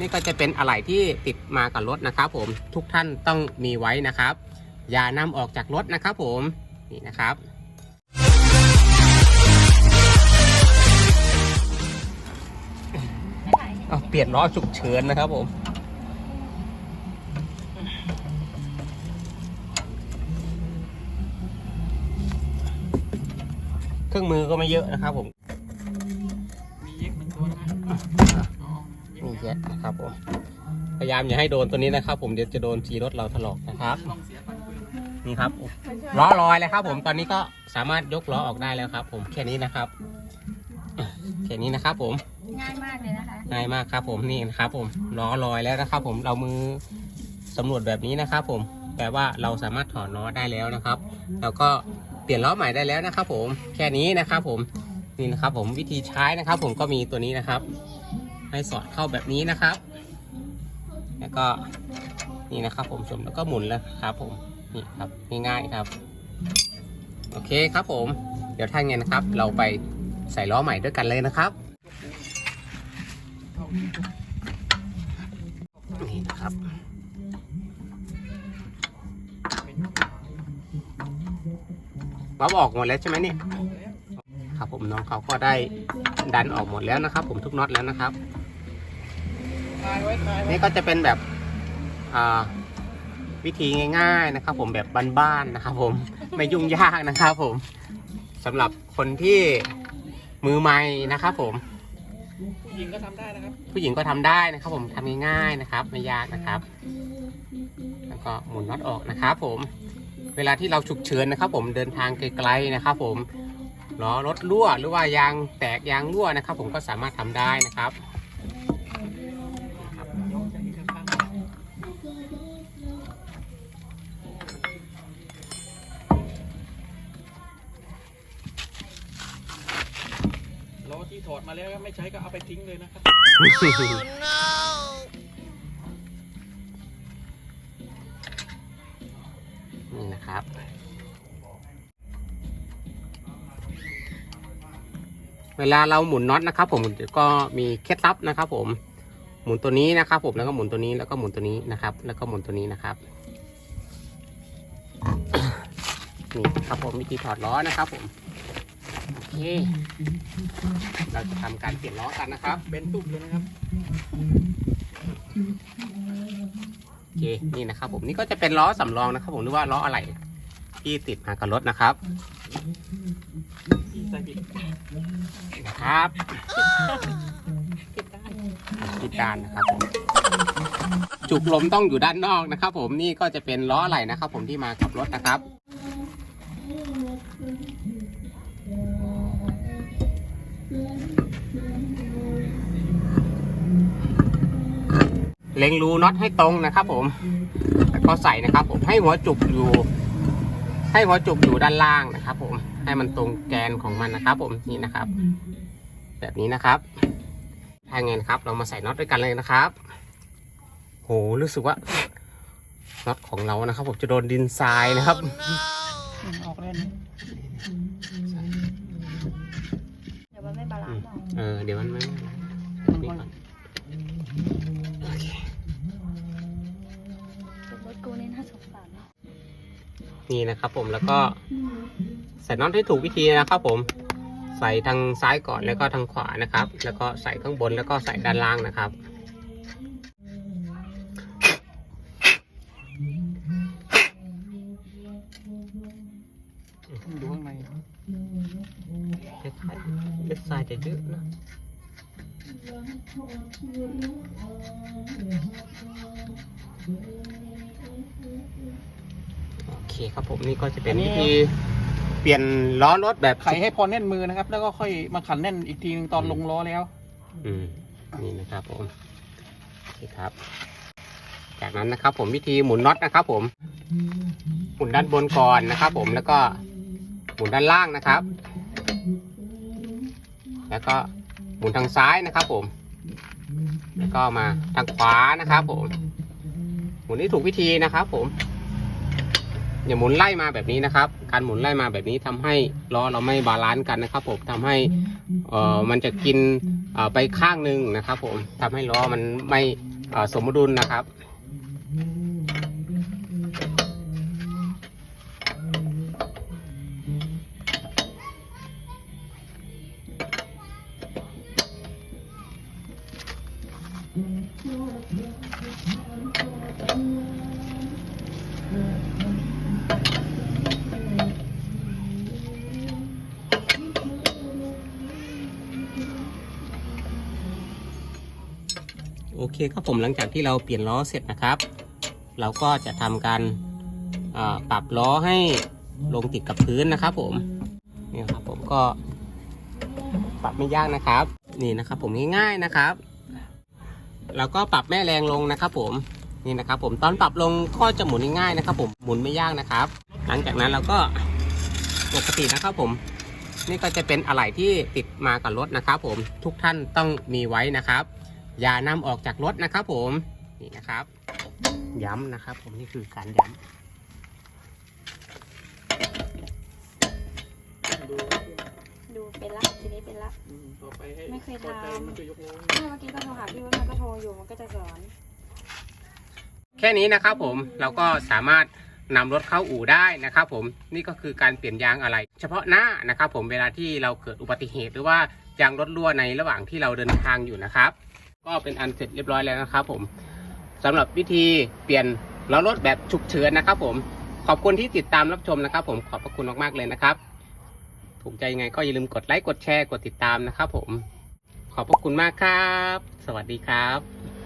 นี่ก็จะเป็นอะไหล่ที่ติดมากับรถนะครับผมทุกท่านต้องมีไว้นะครับ อย่านำออกจากรถนะครับผมนี่นะครับ เอาเปลี่ยนล้อฉุกเฉินนะครับผมเครื่องมือก็ไม่เยอะนะครับผมมีเย็กหนึ่งตัวนะ นี่แยะนะครับผมพยายามอย่าให้โดนตัวนี้นะครับ ผมเดี๋ยวจะโดนจีรถเราถลอกนะครับลองเสียตังค์ปืนนี่ครับล้อลอยเลยครับ ผมตอนนี้ก็สามารถยกล้อออกได้แล้วครับ ผมแค่นี้นะครับแค่นี้นะครับ ผมง่ายมากเลยนะคะง่ายมากครับ ผมนี่นะครับผมล้อลอยแล้วนะครับ ผมเรามือสำรวจแบบนี้นะครับ ผมแปลว่าเราสามารถถอดล้อได้แล้วนะครับ แล้วก็เปลี่ยนล้อใหม่ได้แล้วนะครับ ผมแค่นี้นะครับ ผมนี่นะครับ ผมวิธีใช้นะครับ ผมก็มีตัวนี้นะครับ ให้สอดเข้าแบบนี้นะครับ แล้วก็นี่นะครับ ผมชมแล้วก็หมุนแล้วครับ ผมนี่ครับง่ายๆครับ โอเคครับผม เดี๋ยวถ้างั้นนะครับ เราไปใส่ล้อใหม่ด้วยกันเลยนะครับนี่นะครับวับออกหมดแล้วใช่ไหมเนี่ยครับผมน้องเขาก็ได้ดันออกหมดแล้วนะครับ ผมทุกน็อตแล้วนะครับ ทายไว้ทายไว้ นี่ก็จะเป็นแบบอ่าวิธีง่าย ๆนะครับ ผมแบบบ้านๆนะครับ ผมไม่ยุ่งยากนะครับ ผมสำหรับคนที่มือใหม่นะครับ ผม ผู้หญิงก็ทำได้นะครับ ผู้หญิงก็ทำได้นะครับ ผมทำง่ายๆนะครับ ไม่ยากนะครับ แล้วก็หมุนน็อตออกนะครับ ผม เวลาที่เราฉุกเฉินนะครับ ผมเดินทางไกลๆนะครับ ผมล้อรถรั่วหรือว่ายางแตกยางรั่วนะครับ ผมก็สามารถทำได้นะครับ ถอดมาแล้วไม่ใช้ก็เอาไปทิ้งเลยนะครับ นี่นะครับ เวลาเราหมุนน็อตนะครับ ผมก็มีเคล็ดลับนะครับ ผม หมุนตัวนี้นะครับ ผมแล้วก็หมุนตัวนี้แล้วก็หมุนตัวนี้นะครับ แล้วก็หมุนตัวนี้นะครับนี่ครับผมวิธีถอดล้อนะครับผม โอเค เราจะทำการเปลี่ยนล้อกันนะครับ เป็นตุ่มเลยนะครับ โอเค นี่นะครับผมนี่ก็จะเป็นล้อสำรองนะครับ ผมหรือว่าล้ออะไรที่ติดมากับรถนะครับที่ใส่ผิดนะครับติดด้านนะครับผมจุกลมต้องอยู่ด้านนอกนะครับ ผมนี่ก็จะเป็นล้ออะไรนะครับ ผมที่มากับรถนะครับ เล็งรูน็อตให้ตรงนะครับ ผมแล้วก็ใส่นะครับ ผมให้หัวจุกอยู่ ให้หัวจุกอยู่ด้านล่างนะครับ ผมให้มันตรงแกนของมันนะครับ ผมนี่นะครับ แบบนี้นะครับถ้าไงนะครับ เรามาใส่น็อตด้วยกันเลยนะครับโหรู้สึกว่าน็อตของเรานะครับ ผมจะโดนดินทรายนะครับออกเล่นเดี๋ยวมันไม่บาลานซ์หรอกเออเดี๋ยวมันไม่ นี่น่าสงสารนะนี่นะครับผมแล้วก็ใส่น็อตให้ถูกวิธีนะครับผมใส่ทางซ้ายก่อนแล้วก็ทางขวานะครับ แล้วก็ใส่ข้างบนแล้วก็ใส่ด้านล่างนะครับ ดูข้างในเล็ดทรายเล็ดทรายจะเยอะนะ โอเคครับผมนี่ก็จะเป็นวิธีเปลี่ยนล้อรถแบบไขให้พอแน่นมือนะครับ แล้วก็ค่อยมาขันแน่นอีกทีนึงตอนลงล้อแล้ว อืมนี่นะครับผมโอเคครับ จากนั้นนะครับ ผมวิธีหมุนน็อตนะครับ ผม หมุนด้านบนก่อนนะครับ ผมแล้วก็หมุนด้านล่างนะครับ แล้วก็หมุนทางซ้ายนะครับผม แล้วก็มาทางขวานะครับผมหมุนที่ถูกวิธีนะครับ ผมอย่าหมุนไล่มาแบบนี้นะครับ การหมุนไล่มาแบบนี้ทำให้ล้อเราไม่บาลานซ์กันนะครับ ผมทำให้เอ่อมันจะกินเอ่อไปข้างหนึ่งนะครับ ผมทำให้ล้อมันไม่เอ่อสมดุลนะครับ โอเคครับผมหลังจากที่เราเปลี่ยนล้อเสร็จนะครับ เราก็จะทำการอ่าปรับล้อให้ลงติดกับพื้นนะครับ ผมนี่ครับผมก็ปรับไม่ยากนะครับ นี่นะครับ ผมง่ายๆนะครับแล้วก็ปรับแม่แรงลงนะครับ ผมนี่นะครับ ผมตอนปรับลงก็จะหมุนง่ายๆนะครับ ผมหมุนไม่ยากนะครับ หลังจากนั้นเราก็ปกตินะครับ ผม นี่ก็จะเป็นอะไหล่ที่ติดมากับรถนะครับ ผมทุกท่านต้องมีไว้นะครับ อย่านำออกจากรถนะครับ ผมนี่นะครับ ย้ำนะครับ ผมนี่คือการย้ดูดูเป็นละทีนี้เป็นละอืมต่อไปให้ไม่เคยพอใจทำมันก็ยกลงเมื่อกี้ก็โทรหาพี่ว่ามันก็โทรอยู่มันก็จะสอนำแค่นี้นะครับ ผมเราก็สามารถนำรถเข้าอู่ได้นะครับ ผมนี่ก็คือการเปลี่ยนยางอะไร เฉพาะหน้านะครับ ผมเวลาที่เราเกิดอุบัติเหตุหรือว่ายางรถรั่วในระหว่างที่เราเดินทางอยู่นะครับ ก็เป็นอันเสร็จเรียบร้อยแล้วนะครับผมสำหรับวิธีเปลี่ยนล้อรถแบบฉุกเฉินนะครับ ผมขอบคุณที่ติดตามรับชมนะครับ ผมขอบพระคุณมากๆเลยนะครับ ถูกใจยังไงก็อย่าลืมกดไลค์กดแชร์กดติดตามนะครับ ผมขอบพระคุณมากครับ สวัสดีครับ